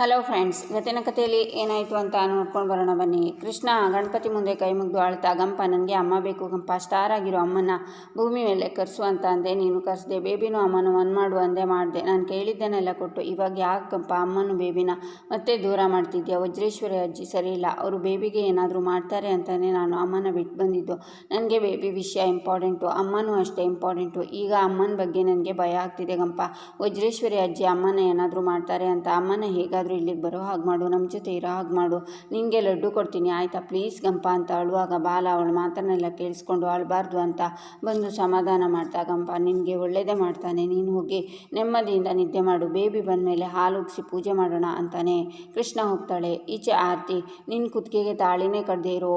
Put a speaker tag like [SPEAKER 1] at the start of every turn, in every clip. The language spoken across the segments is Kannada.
[SPEAKER 1] ಹಲೋ ಫ್ರೆಂಡ್ಸ್ ಇವತ್ತಿನ ಕಥೆಯಲ್ಲಿ ಏನಾಯಿತು ಅಂತ ನೋಡ್ಕೊಂಡು ಬರೋಣ ಬನ್ನಿ. ಕೃಷ್ಣ ಗಣಪತಿ ಮುಂದೆ ಕೈ ಮುಗಿದು ಆಳ್ತಾ ಗಂಪ ನನಗೆ ಅಮ್ಮ ಬೇಕು. ಗಂಪ ಸ್ಟಾರ್ ಆಗಿರೋ ಅಮ್ಮನ ಭೂಮಿ ಮೇಲೆ ಕರೆಸು ಅಂತ ಅಂದೆ. ನೀನು ಕರೆಸ್ದೆ. ಬೇಬಿನೂ ಅಮ್ಮನ ಒನ್ ಮಾಡು ಅಂದೇ, ಮಾಡಿದೆ. ನಾನು ಕೇಳಿದ್ದನ್ನೆಲ್ಲ ಕೊಟ್ಟು ಇವಾಗ ಯಾಕೆ ಗಂಪ, ಅಮ್ಮನ ಬೇಬಿನ ಮತ್ತೆ ದೂರ ಮಾಡ್ತಿದ್ಯಾ? ವಜ್ರೇಶ್ವರಿ ಅಜ್ಜಿ ಸರಿ ಇಲ್ಲ. ಅವರು ಬೇಬಿಗೆ ಏನಾದರೂ ಮಾಡ್ತಾರೆ ಅಂತಲೇ ನಾನು ಅಮ್ಮನ ಬಿಟ್ಟು ಬಂದಿದ್ದು. ನನಗೆ ಬೇಬಿ ವಿಷಯ ಇಂಪಾರ್ಟೆಂಟು ಅಮ್ಮನೂ ಅಷ್ಟೇ ಇಂಪಾರ್ಟೆಂಟು ಈಗ ಅಮ್ಮನ ಬಗ್ಗೆ ನನಗೆ ಭಯ ಆಗ್ತಿದೆ ಗಂಪ. ವಜ್ರೇಶ್ವರಿ ಅಜ್ಜಿ ಅಮ್ಮನ ಏನಾದರೂ ಮಾಡ್ತಾರೆ ಅಂತ ಅಮ್ಮನ ಹೇಗಾದರೂ ಇಲ್ಲಿಗೆ ಬರೋ ಹಾಗೆ ಮಾಡು ನಮ್ಮ ಜೊತೆ ಇರೋ ಹಾಗೆ ಮಾಡು. ನಿನಗೆ ಲಡ್ಡು ಕೊಡ್ತೀನಿ, ಆಯಿತಾ? ಪ್ಲೀಸ್ ಗಂಪ ಅಂತ ಅಳುವಾಗ ಬಾಲ ಅವಳ ಮಾತನ್ನೆಲ್ಲ ಕೇಳಿಸ್ಕೊಂಡು ಅಳಬಾರ್ದು ಅಂತ ಬಂದು ಸಮಾಧಾನ ಮಾಡ್ತಾ, ಗಂಪ, ನಿನಗೆ ಒಳ್ಳೆಯದೇ ಮಾಡ್ತಾನೆ, ನೀನು ಹೋಗಿ ನೆಮ್ಮದಿಯಿಂದ ನಿದ್ದೆ ಮಾಡು. ಬೇಬಿ ಬಂದ ಮೇಲೆ ಹಾಲು ಉಗಿಸಿ ಪೂಜೆ ಮಾಡೋಣ ಅಂತಾನೆ ಕೃಷ್ಣ ಹೋಗ್ತಾಳೆ. ಈಚೆ ಆರತಿ ನಿನ್ನ ಕುತ್ತಿಗೆಗೆ ತಾಳಿನೇ ಕಡ್ದೇ ಇರೋ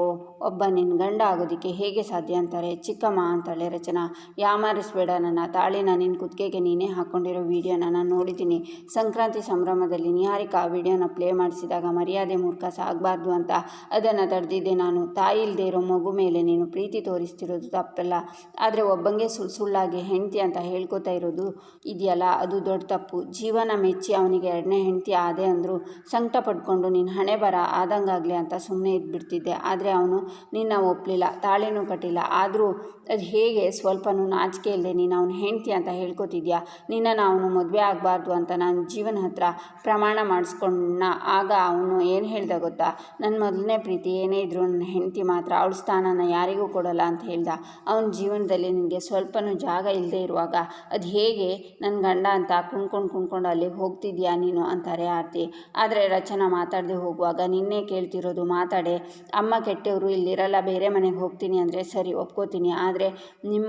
[SPEAKER 1] ಒಬ್ಬ ನಿನ್ನ ಗಂಡ ಆಗೋದಕ್ಕೆ ಹೇಗೆ ಸಾಧ್ಯ ಅಂತಾರೆ? ಚಿಕ್ಕಮ್ಮ ಅಂತಾಳೆ ರಚನಾ. ಯಾಮಾರಿಸ್ಬೇಡ ನನ್ನ, ತಾಳಿನ ನಿನ್ನ ಕುತ್ತಿಗೆಗೆ ನೀನೇ ಹಾಕ್ಕೊಂಡಿರೋ ವಿಡಿಯೋನ ನಾನು ನೋಡಿದ್ದೀನಿ. ಸಂಕ್ರಾಂತಿ ಸಂಭ್ರಮದಲ್ಲಿ ನಿಹಾರಿಕಾ ಆ ವಿಡಿಯೋನ ಪ್ಲೇ ಮಾಡಿಸಿದಾಗ ಮರ್ಯಾದೆ ಮೂರ್ಖ ಸಾಗಬಾರ್ದು ಅಂತ ಅದನ್ನು ತಡೆದಿದ್ದೆ ನಾನು. ತಾಯಿ ಇಲ್ಲದೆ ಇರೋ ಮಗು ಮೇಲೆ ನೀನು ಪ್ರೀತಿ ತೋರಿಸ್ತಿರೋದು ತಪ್ಪಲ್ಲ. ಆದರೆ ಒಬ್ಬಂಗೆ ಸುಳ್ಳು ಸುಳ್ಳಾಗಿ ಹೆಂಡತಿ ಅಂತ ಹೇಳ್ಕೊತಾ ಇರೋದು ಇದೆಯಲ್ಲ, ಅದು ದೊಡ್ಡ ತಪ್ಪು. ಜೀವನ ಮೆಚ್ಚಿ ಅವನಿಗೆ ಎರಡನೇ ಹೆಂಡತಿ ಆದೆ ಅಂದರು ಸಂಕಟ ಪಡ್ಕೊಂಡು ನಿನ್ನ ಹಣೆ ಬರ ಆದಂಗಾಗಲಿ ಅಂತ ಸುಮ್ಮನೆ ಇದ್ಬಿಡ್ತಿದ್ದೆ. ಆದರೆ ಅವನು ನಿನ್ನ ಒಪ್ಪಲಿಲ್ಲ ತಾಳಿನೂ ಕಟ್ಟಿಲ್ಲ. ಆದರೂ ಅದು ಹೇಗೆ? ಸ್ವಲ್ಪನೂ ನಾಚಿಕೆ ಇಲ್ಲದೆ ನೀನು ಅವನ ಹೆಂಡತಿ ಅಂತ ಹೇಳ್ಕೊತಿದ್ಯಾ? ನಿನ್ನನ್ನು ಅವನು ಮದುವೆ ಆಗಬಾರ್ದು ಅಂತ ನಾನು ಜೀವನ ಹತ್ರ ಪ್ರಮಾಣ ಮಾಡಿಸ್ಕೊಂಡ ಆಗ ಅವನು ಏನು ಹೇಳ್ದ ಗೊತ್ತಾ? ನನ್ನ ಮೊದಲನೇ ಪ್ರೀತಿ ಏನೇ ಇದ್ದರೂ ನನ್ನ ಹೆಂಡತಿ ಮಾತ್ರ ಅವಳ ಸ್ಥಾನನ ಯಾರಿಗೂ ಕೊಡಲ್ಲ ಅಂತ ಹೇಳ್ದ. ಅವನ ಜೀವನದಲ್ಲಿ ನಿನಗೆ ಸ್ವಲ್ಪನೂ ಜಾಗ ಇಲ್ಲದೆ ಇರುವಾಗ ಅದು ಹೇಗೆ ನನ್ನ ಗಂಡ ಅಂತ ಕುಣ್ಕೊಂಡು ಕುಣ್ಕೊಂಡು ಅಲ್ಲಿಗೆ ಹೋಗ್ತಿದ್ಯಾ ನೀನು? ಅಂತಾರೆ ಆರತಿ. ಆದರೆ ರಚನಾ ಮಾತಾಡದೆ ಹೋಗುವಾಗ, ನಿನ್ನೆ ಕೇಳ್ತಿರೋದು ಮಾತಾಡೆ. ಅಮ್ಮ ಕೆಟ್ಟವರು ಇಲ್ಲಿರಲ್ಲ, ಬೇರೆ ಮನೆಗೆ ಹೋಗ್ತೀನಿ ಅಂದರೆ ಸರಿ, ಒಪ್ಕೋತೀನಿ. ಆದರೆ ನಿಮ್ಮ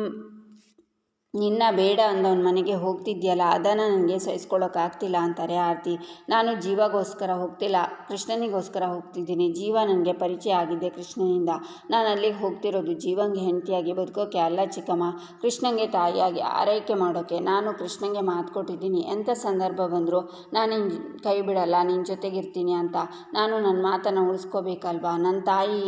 [SPEAKER 1] ನಿನ್ನ ಬೇಡ ಅಂದವನ ಮನೆಗೆ ಹೋಗ್ತಿದ್ಯಲ್ಲ, ಅದನ್ನು ನನಗೆ ಸಹಿಸ್ಕೊಳ್ಳೋಕ್ಕಾಗ್ತಿಲ್ಲ ಅಂತಾರೆ ಆರತಿ. ನಾನು ಜೀವಗೋಸ್ಕರ ಹೋಗ್ತಿಲ್ಲ, ಕೃಷ್ಣನಿಗೋಸ್ಕರ ಹೋಗ್ತಿದ್ದೀನಿ. ಜೀವ ನನಗೆ ಪರಿಚಯ ಆಗಿದೆ ಕೃಷ್ಣನಿಂದ. ನಾನು ಅಲ್ಲಿಗೆ ಹೋಗ್ತಿರೋದು ಜೀವಂಗೆ ಹೆಂಡತಿಯಾಗಿ ಬದುಕೋಕೆ ಅಲ್ಲ ಚಿಕ್ಕಮ್ಮ. ಕೃಷ್ಣನಿಗೆ ತಾಯಿಯಾಗಿ ಆರೈಕೆ ಮಾಡೋಕ್ಕೆ ನಾನು ಕೃಷ್ಣನಿಗೆ ಮಾತು ಕೊಟ್ಟಿದ್ದೀನಿ. ಎಂಥ ಸಂದರ್ಭ ಬಂದರೂ, ನಾನು ನಿನ್ನ ಕೈ ಬಿಡಲ್ಲ ನಿನ್ನ ಜೊತೆಗಿರ್ತೀನಿ ಅಂತ. ನಾನು ನನ್ನ ಮಾತನ್ನು ಉಳಿಸ್ಕೋಬೇಕಲ್ವಾ? ನನ್ನ ತಾಯಿ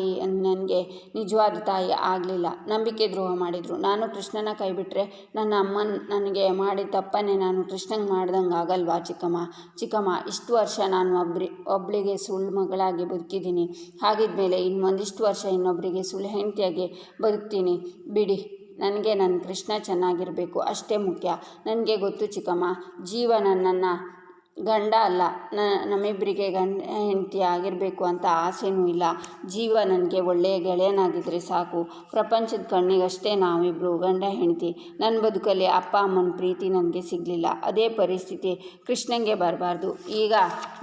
[SPEAKER 1] ನನಗೆ ನಿಜವಾದ ತಾಯಿ ಆಗಲಿಲ್ಲ. ನಂಬಿಕೆ ದ್ರೋಹ ಮಾಡಿದರು. ನಾನು ಕೃಷ್ಣನ ಕೈ ಬಿಟ್ಟರೆ ನನ್ನ ಅಮ್ಮನ ನನಗೆ ಮಾಡಿದ ತಪ್ಪನ್ನೇ ನಾನು ಕೃಷ್ಣಂಗೆ ಮಾಡ್ದಂಗೆ ಆಗಲ್ವಾ ಚಿಕ್ಕಮ್ಮ? ಚಿಕ್ಕಮ್ಮ, ಇಷ್ಟು ವರ್ಷ ನಾನು ಒಬ್ರಿ ಒಬ್ಬಳಿಗೆ ಸುಳ್ಳು ಮಗಳಾಗಿ ಬದುಕಿದ್ದೀನಿ ಹಾಗಿದ್ಮೇಲೆ ಇನ್ನೊಂದಿಷ್ಟು ವರ್ಷ ಇನ್ನೊಬ್ಬರಿಗೆ ಸುಳ್ಳು ಹೆಂಡತಿಯಾಗಿ ಬದುಕ್ತೀನಿ. ಬಿಡಿ, ನನಗೆ ನನ್ನ ಕೃಷ್ಣ ಚೆನ್ನಾಗಿರಬೇಕು, ಅಷ್ಟೇ ಮುಖ್ಯ. ನನಗೆ ಗೊತ್ತು ಚಿಕ್ಕಮ್ಮ ಜೀವನ ನನ್ನನ್ನು ಗಂಡ ಅಲ್ಲ ನಮ್ಮಿಬ್ಬರಿಗೆ ಗಂಡ, ಹೆಂಡತಿ ಆಗಿರಬೇಕು ಅಂತ ಆಸೆನೂ ಇಲ್ಲ. ಜೀವ ನನಗೆ ಒಳ್ಳೆಯ ಗೆಳೆಯನಾಗಿದ್ದರೆ ಸಾಕು. ಪ್ರಪಂಚದ ಕಣ್ಣಿಗಷ್ಟೇ ನಾವಿಬ್ಬರು ಗಂಡ, ಹೆಂಡತಿ. ನನ್ನ ಬದುಕಲ್ಲಿ ಅಪ್ಪ, ಅಮ್ಮನ ಪ್ರೀತಿ ನನಗೆ ಸಿಗಲಿಲ್ಲ. ಅದೇ ಪರಿಸ್ಥಿತಿ ಕೃಷ್ಣಂಗೆ ಬರಬಾರ್ದು. ಈಗ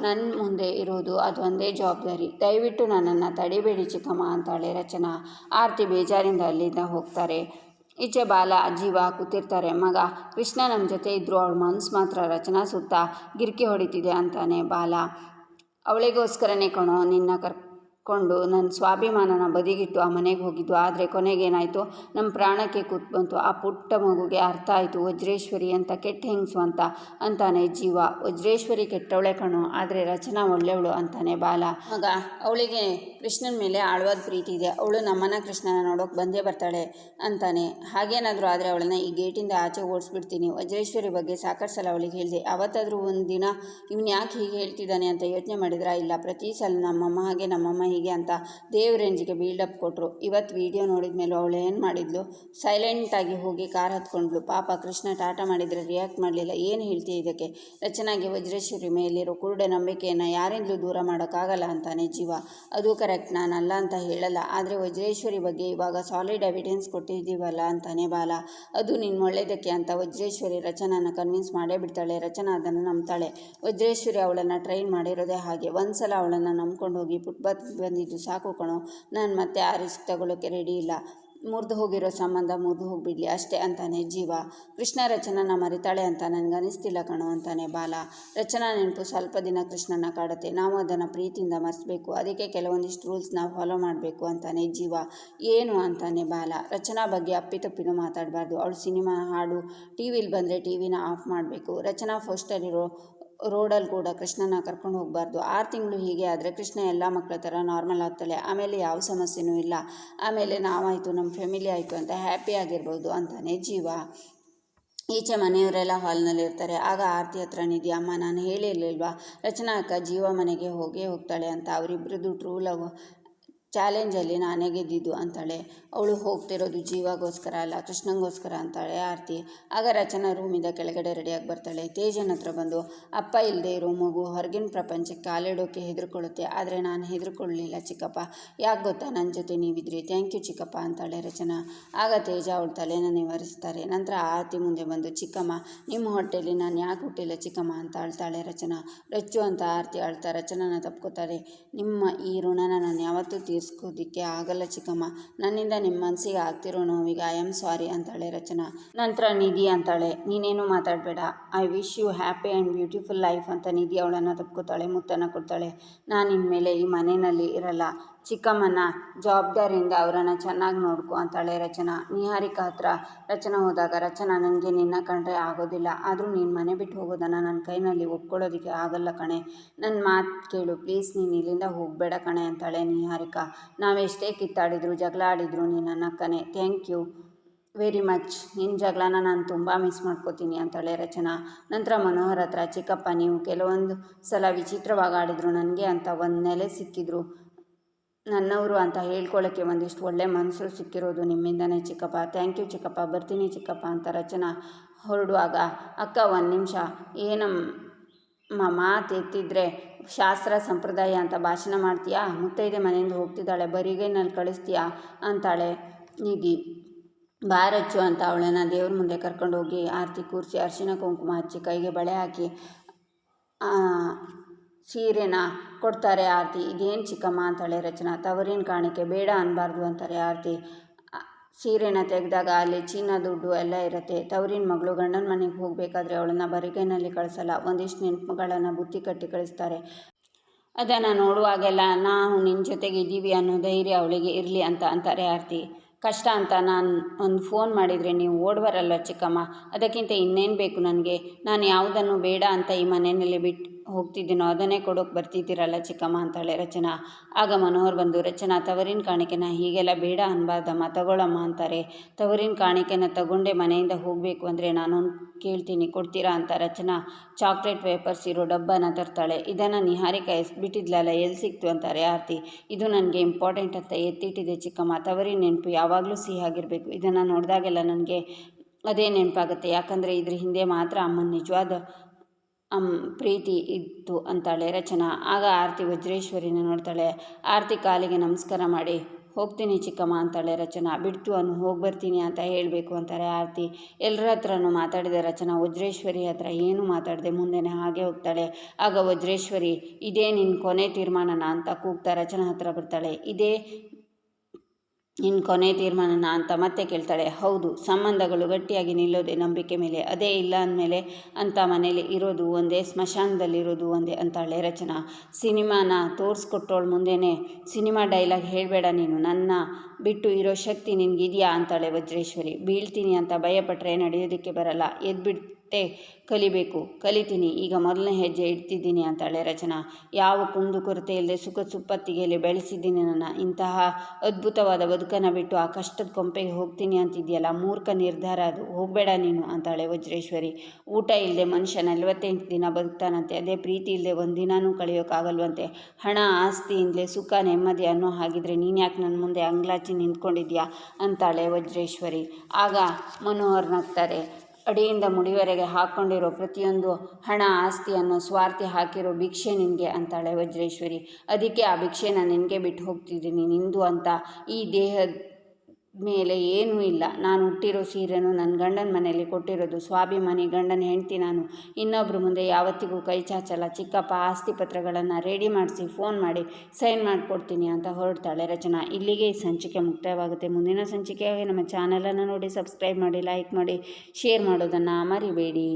[SPEAKER 1] ನನ್ನ ಮುಂದೆ ಇರೋದು ಅದೊಂದೇ ಜವಾಬ್ದಾರಿ. ದಯವಿಟ್ಟು ನನ್ನನ್ನು ತಡಿಬೇಡಿ ಚಿಕ್ಕಮ್ಮ ಅಂತಾಳೆ ರಚನಾ. ಆರತಿ ಬೇಜಾರಿಂದ ಅಲ್ಲಿಂದ ಹೋಗ್ತಾರೆ. ಈಚೆ ಬಾಲ, ಜೀವ ಕೂತಿರ್ತಾರೆ. ಮಗ ಕೃಷ್ಣ ನಮ್ಮ ಜೊತೆ ಇದ್ದರೂ ಅವಳ ಮನಸ್ಸು ಮಾತ್ರ ರಚನಾ ಸುತ್ತ ಗಿರ್ಕಿ ಹೊಡಿತಿದೆ ಅಂತಾನೆ ಬಾಲ. ಅವಳಿಗೋಸ್ಕರನೇ ಕಣೋ, ನಿನ್ನ ಕರ್ಕೊಂಡು ನನ್ನ ಸ್ವಾಭಿಮಾನನ ಬದಿಗಿಟ್ಟು ಆ ಮನೆಗೆ ಹೋಗಿದ್ದು. ಆದರೆ ಕೊನೆಗೇನಾಯಿತು ನಮ್ಮ ಪ್ರಾಣಕ್ಕೆ ಕೂತ್ ಬಂತು. ಆ ಪುಟ್ಟ ಮಗುಗೆ ಅರ್ಥ ಆಯಿತು. ವಜ್ರೇಶ್ವರಿ ಅಂತ ಕೆಟ್ಟ ಹೆಂಗಸು ಅಂತ ಅಂತಾನೆ ಜೀವ. ವಜ್ರೇಶ್ವರಿ ಕೆಟ್ಟವಳೆ ಕಣು. ಆದರೆ ರಚನಾ ಒಳ್ಳೆಯವಳು ಅಂತಾನೆ ಬಾಲ. ಮಗ, ಅವಳಿಗೆ ಕೃಷ್ಣನ ಮೇಲೆ ಆಳವಾದ ಪ್ರೀತಿ ಇದೆ. ಅವಳು ನಮ್ಮನ ಕೃಷ್ಣನ ನೋಡೋಕೆ ಬಂದೇ ಬರ್ತಾಳೆ ಅಂತಾನೆ. ಹಾಗೇನಾದರೂ ಆದರೆ ಅವಳನ್ನ ಈ ಗೇಟಿಂದ ಆಚೆ ಓಡಿಸ್ಬಿಡ್ತೀನಿ. ವಜ್ರೇಶ್ವರಿ ಬಗ್ಗೆ ಸಾಕಷ್ಟು ಸಲ ಅವಳಿಗೆ ಹೇಳಿದೆ. ಅವತ್ತಾದರೂ ಒಂದು ದಿನ ಇವನು ಯಾಕೆ ಹೀಗೆ ಹೇಳ್ತಿದ್ದಾನೆ ಅಂತ ಯೋಚನೆ ಮಾಡಿದ್ರಾ? ಇಲ್ಲ, ಪ್ರತಿ ಸಲ ನಮ್ಮಮ್ಮ ಹಾಗೆ ನಮ್ಮಮ್ಮ ಹೀಗೆ ಅಂತ ದೇವ್ ರೇಂಜಿಗೆ ಬಿಲ್ಡಪ್ ಕೊಟ್ಟರು ಇವತ್ತು ವಿಡಿಯೋ ನೋಡಿದ ಮೇಲೆ ಅವಳು ಏನು ಮಾಡಿದ್ಲು? ಸೈಲೆಂಟಾಗಿ ಹೋಗಿ ಕಾರ್ ಹತ್ಕೊಂಡ್ಳು. ಪಾಪ ಕೃಷ್ಣ ಟಾಟ ಮಾಡಿದರೆ ರಿಯಾಕ್ಟ್ ಮಾಡಲಿಲ್ಲ. ಏನು ಹೇಳ್ತೀಯ ಇದಕ್ಕೆ? ರಚನಾಗಿ ವಜ್ರೇಶ್ವರಿ ಮೇಲಿರೋ ಕುರುಡೆ ನಂಬಿಕೆಯನ್ನು ಯಾರಿಂದಲೂ ದೂರ ಮಾಡೋಕ್ಕಾಗಲ್ಲ ಅಂತಾನೆ ಜೀವ. ಅದು ಕರೆಕ್ಟ್ ನಾನಲ್ಲ ಅಂತ ಹೇಳಲ್ಲ. ಆದರೆ ವಜ್ರೇಶ್ವರಿ ಬಗ್ಗೆ ಇವಾಗ ಸಾಲಿಡ್ ಎವಿಡೆನ್ಸ್ ಕೊಟ್ಟಿದ್ದೀವಲ್ಲ ಅಂತಾನೆ ಬಾಲ. ಅದು ನಿನ್ನ ಒಳ್ಳೆಯದಕ್ಕೆ ಅಂತ ವಜ್ರೇಶ್ವರಿ ರಚನಾನ ಕನ್ವಿನ್ಸ್ ಮಾಡೇ ಬಿಡ್ತಾಳೆ. ರಚನಾ ಅದನ್ನು ನಂಬ್ತಾಳೆ. ವಜ್ರೇಶ್ವರಿ ಅವಳನ್ನು ಟ್ರೈನ್ ಮಾಡಿರೋದೇ ಹಾಗೆ. ಒಂದ್ಸಲ ಅವಳನ್ನು ನಂಬ್ಕೊಂಡು ಹೋಗಿ ಫುಟ್ಪಾತ್ ಬಂದಿದ್ದು ಸಾಕು ಕಣೋ. ನಾನು ಮತ್ತೆ ಆ ರಿಸ್ಕ್ ತಗೊಳ್ಳೋಕ್ಕೆ ರೆಡಿ ಇಲ್ಲ. ಮುರಿದು ಹೋಗಿರೋ ಸಂಬಂಧ ಮುರಿದು ಹೋಗಿಬಿಡಲಿ ಅಷ್ಟೇ ಅಂತಾನೆ ಜೀವ. ಕೃಷ್ಣ ರಚನನ ಮರಿತಾಳೆ ಅಂತ ನನಗೆ ಅನಿಸ್ತಿಲ್ಲ ಕಣೋ ಅಂತಾನೆ ಬಾಲ. ರಚನಾ ನೆನಪು ಸ್ವಲ್ಪ ದಿನ ಕೃಷ್ಣನ ಕಾಡುತ್ತೆ. ನಾವು ಅದನ್ನು ಪ್ರೀತಿಯಿಂದ ಮರೆಸಬೇಕು. ಅದಕ್ಕೆ ಕೆಲವೊಂದಿಷ್ಟು ರೂಲ್ಸ್ನ ಫಾಲೋ ಮಾಡಬೇಕು ಅಂತಾನೆ ಜೀವ. ಏನು ಅಂತಾನೆ ಬಾಲ. ರಚನಾ ಬಗ್ಗೆ ಅಪ್ಪಿತಪ್ಪಿನೂ ಮಾತಾಡಬಾರ್ದು. ಅವಳು ಸಿನಿಮಾ ಹಾಡು ಟಿ ವಿಲಿ ಬಂದರೆ ಟಿ ವಿನ ಆಫ್ ಮಾಡಬೇಕು. ರಚನಾ ಫಸ್ಟಲ್ಲಿರೋ ರೋಡಲ್ಲಿ ಕೂಡ ಕೃಷ್ಣನ ಕರ್ಕೊಂಡು ಹೋಗಬಾರ್ದು. ಆರು ತಿಂಗಳು ಹೀಗೆ ಆದರೆ ಕೃಷ್ಣ ಎಲ್ಲ ಮಕ್ಕಳ ಥರ ನಾರ್ಮಲ್ ಆಗ್ತಾಳೆ. ಆಮೇಲೆ ಯಾವ ಸಮಸ್ಯೆನೂ ಇಲ್ಲ. ಆಮೇಲೆ ನಾವಾಯಿತು ನಮ್ಮ ಫ್ಯಾಮಿಲಿ ಆಯಿತು ಅಂತ ಹ್ಯಾಪಿ ಆಗಿರ್ಬೋದು ಅಂತಾನೆ ಜೀವ. ಈಚೆ ಮನೆಯವರೆಲ್ಲ ಹಾಲ್ನಲ್ಲಿ ಇರ್ತಾರೆ. ಆಗ ಆರತಿ ಹತ್ರ ನಿಧಿ, ಅಮ್ಮ, ನಾನು ಹೇಳಿರಲಿಲ್ವಾ? ರಚನಾ ಅಕ್ಕ ಜೀವ ಮನೆಗೆ ಹೋಗೇ ಹೋಗ್ತಾಳೆ ಅಂತ ಅವರಿಬ್ಬರದ್ದು ಟ್ರೂ ಲವ್ ಚಾಲೆಂಜಲ್ಲಿ ನಾನೇ ಗೆದ್ದಿದ್ದು ಅಂತಾಳೆ. ಅವಳು ಹೋಗ್ತಿರೋದು ಜೀವಾಗೋಸ್ಕರ ಅಲ್ಲ, ಕೃಷ್ಣಂಗೋಸ್ಕರ ಅಂತಾಳೆ ಆರತಿ. ಆಗ ರಚನಾ ರೂಮಿಂದ ಕೆಳಗಡೆ ರೆಡಿಯಾಗಿ ಬರ್ತಾಳೆ. ತೇಜನ್ ಹತ್ರ ಬಂದು, ಅಪ್ಪ ಇಲ್ಲದೆ ಇರೋ ಮಗು, ಹೊರಗಿನ ಪ್ರಪಂಚಕ್ಕೆ ಕಾಲಿಡೋಕೆ ಹೆದರ್ಕೊಳ್ಳುತ್ತೆ, ಆದರೆ ನಾನು ಹೆದರ್ಕೊಳ್ಳಲಿಲ್ಲ ಚಿಕ್ಕಪ್ಪ. ಯಾಕೆ ಗೊತ್ತಾ? ನನ್ನ ಜೊತೆ ನೀವಿದ್ರಿ. ಥ್ಯಾಂಕ್ ಯು ಚಿಕ್ಕಪ್ಪ, ಅಂತಾಳೆ ರಚನಾ. ಆಗ ತೇಜ ಅವಳ ತಲೆನ ನಿವಾರಿಸ್ತಾರೆ. ನಂತರ ಆರತಿ ಮುಂದೆ ಬಂದು, ಚಿಕ್ಕಮ್ಮ ನಿಮ್ಮ ಹೊಟ್ಟೆಯಲ್ಲಿ ನಾನು ಯಾಕೆ ಹುಟ್ಟಿಲ್ಲ ಚಿಕ್ಕಮ್ಮ? ಅಂತ ಅಳ್ತಾಳೆ ರಚನಾ. ರಚ್ಚು ಅಂತ ಆರತಿ ಅಳ್ತಾ ರಚನಾನ ತಪ್ಕೋತಾರೆ. ನಿಮ್ಮ ಈ ಋಣನ ನಾನು ಯಾವತ್ತೂ ತೀರಿಸ್ಕೋದಿಕ್ಕೆ ಆಗಲ್ಲ ಚಿಕ್ಕಮ್ಮ. ನನ್ನಿಂದ ನಿಮ್ಮ ಮನಸ್ಸಿಗೆ ಆಗ್ತಿರೋ ನೋವಿಗೆ ಐ ಆಮ್ ಸಾರಿ ಅಂತಾಳೆ ರಚನಾ. ನಂತರ ನಿಧಿ ಅಂತಾಳೆ, ನೀನೇನು ಮಾತಾಡಬೇಡ. I wish you happy and beautiful life ಅಂತ ನಿಧಿ ಅವಳನ್ನು ತಪ್ಕೋತಾಳೆ, ಮುತ್ತನ್ನು ಕೊಡ್ತಾಳೆ. ನಾನು ಇನ್ಮೇಲೆ ಈ ಮನೆಯಲ್ಲಿ ಇರಲ್ಲ. ಚಿಕ್ಕಮ್ಮನ ಜವಾಬ್ದಾರಿಯಿಂದ ಅವರನ್ನು ಚೆನ್ನಾಗಿ ನೋಡ್ಕೊ ಅಂತಾಳೆ ರಚನಾ. ನಿಹಾರಿಕಾ ಹತ್ರ ರಚನಾ ಹೋದಾಗ, ರಚನಾ ನನಗೆ ನಿನ್ನ ಕಂಡ್ರೆ ಆಗೋದಿಲ್ಲ. ಆದರೂ ನೀನು ಮನೆ ಬಿಟ್ಟು ಹೋಗೋದನ್ನು ನನ್ನ ಕೈನಲ್ಲಿ ಒಪ್ಕೊಳ್ಳೋದಕ್ಕೆ ಆಗಲ್ಲ ಕಣೆ. ನನ್ನ ಮಾತು ಕೇಳು. ಪ್ಲೀಸ್ ನೀನು ಇಲ್ಲಿಂದ ಹೋಗಬೇಡ ಕಣೆ ಅಂತಾಳೆ ನಿಹಾರಿಕಾ. ನಾವೆಷ್ಟೇ ಕಿತ್ತಾಡಿದ್ರು, ಜಗಳ ಆಡಿದ್ರು ನೀನು ನನ್ನ ಅಕ್ಕನೇ ಥ್ಯಾಂಕ್ ಯು ವೆರಿ ಮಚ್. ನಿನ್ನ ಜಗಳನ ನಾನು ತುಂಬ ಮಿಸ್ ಮಾಡ್ಕೋತೀನಿ ಅಂತಾಳೆ ರಚನಾ. ನಂತರ ಮನೋಹರ್ ಹತ್ರ, ಚಿಕ್ಕಪ್ಪ, ನೀವು ಕೆಲವೊಂದು ಸಲ ವಿಚಿತ್ರವಾಗಿ ಆಡಿದ್ರು. ನನಗೆ ಅಂತ ಒಂದು ನೆಲೆ ಸಿಕ್ಕಿದ್ರು. ನನ್ನವರು ಅಂತ ಹೇಳ್ಕೊಳ್ಳೋಕ್ಕೆ ಒಂದಿಷ್ಟು ಒಳ್ಳೆ ಮನಸ್ಸು ಸಿಕ್ಕಿರೋದು ನಿಮ್ಮಿಂದನೇ ಚಿಕ್ಕಪ್ಪ. ಥ್ಯಾಂಕ್ ಯು ಚಿಕ್ಕಪ್ಪ. ಬರ್ತೀನಿ ಚಿಕ್ಕಪ್ಪ ಅಂತ ರಚನಾ ಹೊರಡುವಾಗ, ಅಕ್ಕ, ಒಂದು ನಿಮಿಷ. ಏನಮ್ಮ ಮಾತು ಎತ್ತಿದ್ರೆ ಶಾಸ್ತ್ರ ಸಂಪ್ರದಾಯ ಅಂತ ಭಾಷಣ ಮಾಡ್ತೀಯಾ? ಮುತ್ತೈದೆ ಮನೆಯಿಂದ ಹೋಗ್ತಿದ್ದಾಳೆ. ಬರಿಗೈನಲ್ಲಿ ಕಳಿಸ್ತೀಯಾ? ಅಂತಾಳೆ ನಿಧಿ. ಬಾರಚ್ಚು ಅಂತ ಅವಳನ್ನು ದೇವ್ರ ಮುಂದೆ ಕರ್ಕೊಂಡು ಹೋಗಿ ಆರತಿ ಕೂರಿಸಿ ಅರಿಶಿನ, ಕುಂಕುಮ ಹಚ್ಚಿ ಕೈಗೆ ಬಳೆ ಹಾಕಿ ಸೀರೆನ ಕೊಡ್ತಾರೆ ಆರತಿ. ಇದೇನು ಚಿಕ್ಕಮ್ಮ ಅಂತಾಳೆ ರಚನಾ, ತವರಿನ ಕಾಣಿಕೆ ಬೇಡ ಅನ್ನಬಾರ್ದು ಅಂತಾರೆ ಆರತಿ. ಸೀರೆನ ತೆಗೆದಾಗ ಅಲ್ಲಿ ಚಿನ್ನ, ದುಡ್ಡು ಎಲ್ಲ ಇರುತ್ತೆ. ತವರಿನ ಮಗಳು ಗಂಡನ ಮನೆಗೆ ಹೋಗಬೇಕಾದ್ರೆ ಅವಳನ್ನು ಬರಿಗೈನಲ್ಲಿ ಕಳಿಸಲ್ಲ. ಒಂದಿಷ್ಟು ನೆನಪುಗಳನ್ನು ಬುತ್ತಿ ಕಟ್ಟಿ ಕಳಿಸ್ತಾರೆ. ಅದನ್ನು ನೋಡುವಾಗೆಲ್ಲ, ನಾವು ನಿನ್ನ ಜೊತೆಗೆ ಇದ್ದೀವಿ ಅನ್ನೋ ಧೈರ್ಯ ಅವಳಿಗೆ ಇರಲಿ ಅಂತ ಅಂತಾರೆ ಆರತಿ. ಕಷ್ಟ ಅಂತ ನಾನು ಒಂದು ಫೋನ್ ಮಾಡಿದರೆ ನೀವು ಓಡಿ ಬರಲ್ಲ ಚಿಕ್ಕಮ್ಮ? ಅದಕ್ಕಿಂತ ಇನ್ನೇನು ಬೇಕು ನನಗೆ? ನಾನು ಯಾವುದನ್ನು ಬೇಡ ಅಂತ ಈ ಮನೆಯಲ್ಲಿ ಬಿಟ್ಟು ಹೋಗ್ತಿದ್ದೀನೋ ಅದನ್ನೇ ಕೊಡೋಕೆ ಬರ್ತಿದ್ದೀರಲ್ಲ ಚಿಕ್ಕಮ್ಮ ಅಂತಾಳೆ ರಚನಾ. ಆಗ ಮನೋಹರ್ ಬಂದು, ರಚನಾ, ತವರಿನ ಕಾಣಿಕೆನ ಹೀಗೆಲ್ಲ ಬೇಡ ಅನ್ಬಾರ್ದಮ್ಮ ತಗೊಳ್ಳಮ್ಮ ಅಂತಾರೆ. ತವರಿನ ಕಾಣಿಕೆನ ತಗೊಂಡೆ ಮನೆಯಿಂದ ಹೋಗಬೇಕು ಅಂದರೆ ನಾನು ಕೇಳ್ತೀನಿ, ಕೊಡ್ತೀರಾ ಅಂತ ರಚನಾ. ಚಾಕ್ಲೇಟ್ ವೇಪರ್ಸ್ ಇರೋ ಡಬ್ಬನ ತರ್ತಾಳೆ. ಇದನ್ನು ನಿಹಾರಿಕಾ ಎಸ್ಬಿಟ್ಟಿದ್ಲಲ್ಲ ಎಲ್ಲಿ ಸಿಕ್ತು? ಅಂತಾರೆ ಆರತಿ. ಇದು ನನಗೆ ಇಂಪಾರ್ಟೆಂಟ್ ಅಂತ ಎತ್ತಿಟ್ಟಿದೆ ಚಿಕ್ಕಮ್ಮ. ತವರಿನ ನೆನಪು ಯಾವಾಗಲೂ ಸಿಹಿಯಾಗಿರಬೇಕು ಇದನ್ನು ನೋಡಿದಾಗೆಲ್ಲ ನನಗೆ ಅದೇ ನೆನಪಾಗುತ್ತೆ. ಯಾಕಂದರೆ ಇದ್ರ ಹಿಂದೆ ಮಾತ್ರ ಅಮ್ಮನ ನಿಜವಾದ ಪ್ರೀತಿ ಇತ್ತು ಅಂತಾಳೆ ರಚನಾ. ಆಗ ಆರತಿ ವಜ್ರೇಶ್ವರಿನ ನೋಡ್ತಾಳೆ. ಆರತಿ ಕಾಲಿಗೆ ನಮಸ್ಕಾರ ಮಾಡಿ, ಹೋಗ್ತೀನಿ ಚಿಕ್ಕಮ್ಮ ಅಂತಾಳೆ ರಚನಾ. ಬಿಡ್ತು ಅನ್ನು ಹೋಗಿ ಬರ್ತೀನಿ ಅಂತ ಹೇಳಬೇಕು ಅಂತಾರೆ ಆರತಿ. ಎಲ್ಲರ ಹತ್ರನೂ ಮಾತಾಡಿದೆ ರಚನಾ. ವಜ್ರೇಶ್ವರಿ ಹತ್ರ ಏನೂ ಮಾತಾಡಿದೆ, ಮುಂದೆನೇ ಹಾಗೆ ಹೋಗ್ತಾಳೆ. ಆಗ ವಜ್ರೇಶ್ವರಿ, ಇದೇ ನಿನ್ನ ಕೊನೆ ತೀರ್ಮಾನನ ಅಂತ ಕೂಗ್ತಾ ರಚನಾ ಹತ್ರ ಬರ್ತಾಳೆ. ಇದೇ ನಿನ್ನ ಕೊನೆ ತೀರ್ಮಾನನ ಅಂತ ಮತ್ತೆ ಕೇಳ್ತಾಳೆ. ಹೌದು, ಸಂಬಂಧಗಳು ಗಟ್ಟಿಯಾಗಿ ನಿಲ್ಲೋದೆ ನಂಬಿಕೆ ಮೇಲೆ, ಅದೇ ಇಲ್ಲ ಅಂದಮೇಲೆ ಅಂತ ಮನೇಲಿ ಇರೋದು ಒಂದೇ, ಸ್ಮಶಾನದಲ್ಲಿರೋದು ಒಂದೇ ಅಂತಾಳೆ ರಚನಾ. ಸಿನಿಮಾನ ತೋರಿಸ್ಕೊಟ್ಟೋಳು ಮುಂದೆನೇ ಸಿನಿಮಾ ಡೈಲಾಗ್ ಹೇಳಬೇಡ ನೀನು, ನನ್ನ ಬಿಟ್ಟು ಇರೋ ಶಕ್ತಿ ನಿನಗಿದೆಯಾ ಅಂತಾಳೆ ವಜ್ರೇಶ್ವರಿ. ಬೀಳ್ತೀನಿ ಅಂತ ಭಯಪಟ್ಟರೆ ನಡೆಯೋದಕ್ಕೆ ಬರಲ್ಲ ಎದ್ಬಿಟ್ಟೆ ಕಲಿಬೇಕು. ಕಲಿತೀನಿ, ಈಗ ಮೊದಲನೇ ಹೆಜ್ಜೆ ಇಡ್ತಿದ್ದೀನಿ ಅಂತಾಳೆ ರಚನಾ. ಯಾವ ಕುಂದು ಕೊರತೆ ಇಲ್ಲದೆ ಸುಖ ಸುಪ್ಪತ್ತಿಗೆಯಲ್ಲಿ ಬೆಳೆಸಿದ್ದೀನಿ ನನ್ನ. ಇಂತಹ ಅದ್ಭುತವಾದ ಬದುಕನ್ನು ಬಿಟ್ಟು ಆ ಕಷ್ಟದ ಕೊಂಪೆಗೆ ಹೋಗ್ತೀನಿ ಅಂತಿದೆಯಲ್ಲ, ಮೂರ್ಖ ನಿರ್ಧಾರ ಅದು. ಹೋಗಬೇಡ ನೀನು ಅಂತಾಳೆ ವಜ್ರೇಶ್ವರಿ. ಊಟ ಇಲ್ಲದೆ ಮನುಷ್ಯ ನಲವತ್ತೆಂಟು ದಿನ ಬದುಕ್ತಾನಂತೆ. ಅದೇ ಪ್ರೀತಿ ಇಲ್ಲದೆ ಒಂದು ದಿನಾನೂ ಕಳೆಯೋಕ್ಕಾಗಲ್ವಂತೆ ಹಣ ಆಸ್ತಿಯಿಂದಲೇ ಸುಖ, ನೆಮ್ಮದಿ ಅನ್ನೋ ಹಾಗಿದ್ರೆ ನೀನು ಯಾಕೆ ನನ್ನ ಮುಂದೆ ಅಂಗ್ಲಾಚಿ ನಿಂತ್ಕೊಂಡಿದ್ಯಾ? ಅಂತಾಳೆ ವಜ್ರೇಶ್ವರಿ. ಆಗ ಮನೋಹರ್ ನಗ್ತಾರೆ. ಅಡಿಯಿಂದ ಮುಡಿವರೆಗೆ ಹಾಕ್ಕೊಂಡಿರೋ ಪ್ರತಿಯೊಂದು ಹಣ, ಆಸ್ತಿಯನ್ನು ಸ್ವಾರ್ಥಿ ಹಾಕಿರೋ ಭಿಕ್ಷೆ ನಿನಗೆ ಅಂತಾಳೆ ವಜ್ರೇಶ್ವರಿ. ಅದಕ್ಕೆ ಆ ಭಿಕ್ಷೆನ ನಿನಗೆ ಬಿಟ್ಟು ಹೋಗ್ತಿದ್ದೀನಿ ನಿಂದು ಅಂತ ಈ ದೇಹದ ಮೇಲೆ ಏನೂ ಇಲ್ಲ. ನಾನು ಹುಟ್ಟಿರೋ ಸೀರೆನೂ ನನ್ನ ಗಂಡನ ಮನೆಯಲ್ಲಿ ಕೊಟ್ಟಿರೋದು. ಸ್ವಾಭಿಮಾನಿ, ಗಂಡನ ಹೆಂಡ್ತಿ ನಾನು. ಇನ್ನೊಬ್ಬರ ಮುಂದೆ ಯಾವತ್ತಿಗೂ ಕೈ ಚಾಚಲ್ಲ. ಚಿಕ್ಕಪ್ಪ ಆಸ್ತಿ ಪತ್ರಗಳನ್ನು ರೆಡಿ ಮಾಡಿಸಿ ಫೋನ್ ಮಾಡಿ, ಸೈನ್ ಮಾಡಿಕೊಡ್ತೀನಿ ಅಂತ ಹೊರಡ್ತಾಳೆ ರಚನಾ. ಇಲ್ಲಿಗೆ ಈ ಸಂಚಿಕೆ ಮುಕ್ತಾಯವಾಗುತ್ತೆ ಮುಂದಿನ ಸಂಚಿಕೆಯಾಗಿ ನಮ್ಮ ಚಾನಲನ್ನು ನೋಡಿ, ಸಬ್ಸ್ಕ್ರೈಬ್ ಮಾಡಿ, ಲೈಕ್ ಮಾಡಿ, ಶೇರ್ ಮಾಡೋದನ್ನು ಮರಿಬೇಡಿ.